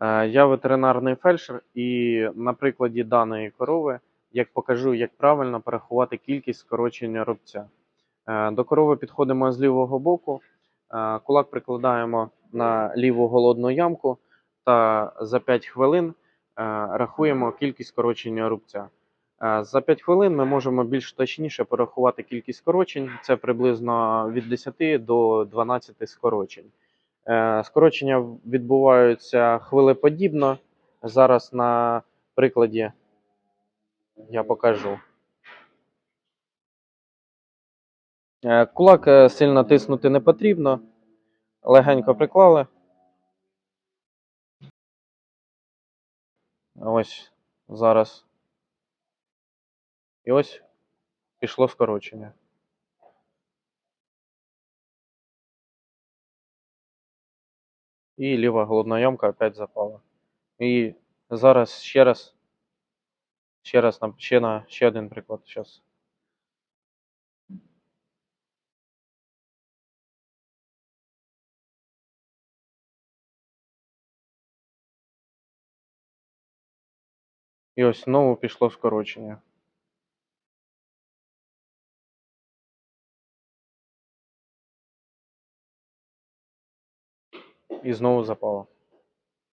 Е, Я ветеринарний фельдшер, і на прикладі даної корови як покажу, як правильно порахувати кількість скорочення рубця. Е, До корови підходимо з лівого боку, е, кулак прикладаємо на ліву голодну ямку та за 5 хвилин рахуємо кількість скорочення рубця. За 5 хвилин ми можемо більш точніше порахувати кількість скорочень. Це приблизно від 10 до 12 скорочень. Е, Скорочення відбуваються хвилеподібно. Зараз на прикладі я покажу. Е, Кулак е, сильно тиснути не потрібно. Легенько приклали. Ось зараз. І ось пішло скорочення. І ліва голодна ямка опять запала. І зараз ще раз. Ще раз на ще на ще один приклад. Зараз. І ось знову пішло скорочення. І знову запало.